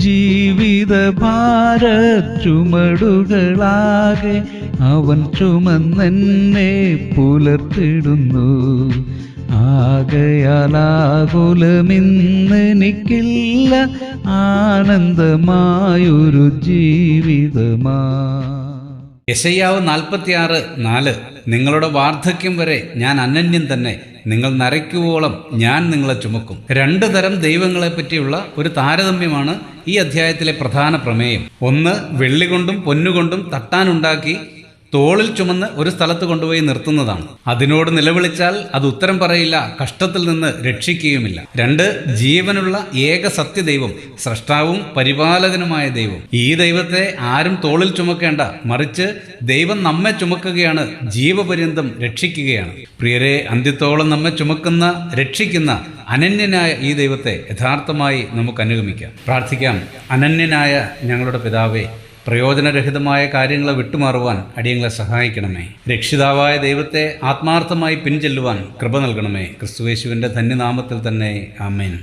ജീവിത ഭാര ചുമടുകളാകെ അവൻ ചുമന്നെന്നെ പുലർത്തിടുന്നു. ആകയാലാകുലമിന്നെനിക്കില്ല ആനന്ദമായൊരു ജീവിതമാ. യശയ്യാവ് നാൽപ്പത്തിയാറ് നാല്. നിങ്ങളുടെ വാർദ്ധക്യം വരെ ഞാൻ അനന്യം തന്നെ. നിങ്ങൾ നരയ്ക്കുവോളം ഞാൻ നിങ്ങളെ ചുമക്കും. രണ്ട് തരം ദൈവങ്ങളെ പറ്റിയുള്ള ഒരു താരതമ്യമാണ് ഈ അധ്യായത്തിലെ പ്രധാന പ്രമേയം. ഒന്ന് വെള്ളി കൊണ്ടും പൊന്നുകൊണ്ടും തട്ടാനുണ്ടാക്കി തോളിൽ ചുമന്ന് ഒരു സ്ഥലത്ത് കൊണ്ടുപോയി നിർത്തുന്നതാണ്. അതിനോട് നിലവിളിച്ചാൽ അത് ഉത്തരം പറയില്ല കഷ്ടത്തിൽ നിന്ന് രക്ഷിക്കുകയുമില്ല. രണ്ട് ജീവനുള്ള ഏക സത്യദൈവം സ്രഷ്ടാവും പരിപാലകനുമായ ദൈവം. ഈ ദൈവത്തെ ആരും തോളിൽ ചുമക്കേണ്ട മറിച്ച് ദൈവം നമ്മെ ചുമക്കുകയാണ് ജീവപര്യന്തം രക്ഷിക്കുകയാണ്. പ്രിയരെ അന്ത്യത്തോളം നമ്മെ ചുമക്കുന്ന രക്ഷിക്കുന്ന അനന്യനായ ഈ ദൈവത്തെ യഥാർത്ഥമായി നമുക്ക് അനുഗമിക്കാം. പ്രാർത്ഥിക്കാം. അനന്യനായ ഞങ്ങളുടെ പിതാവേ പ്രയോജനരഹിതമായ കാര്യങ്ങളെ വിട്ടുമാറുവാൻ അടിയങ്ങളെ സഹായിക്കണമേ. രക്ഷിതാവായ ദൈവത്തെ ആത്മാർത്ഥമായി പിൻചെല്ലുവാൻ കൃപ നൽകണമേ. ക്രിസ്തുവേശുവിന്റെ ധന്യനാമത്തിൽ തന്നെ ആമേൻ.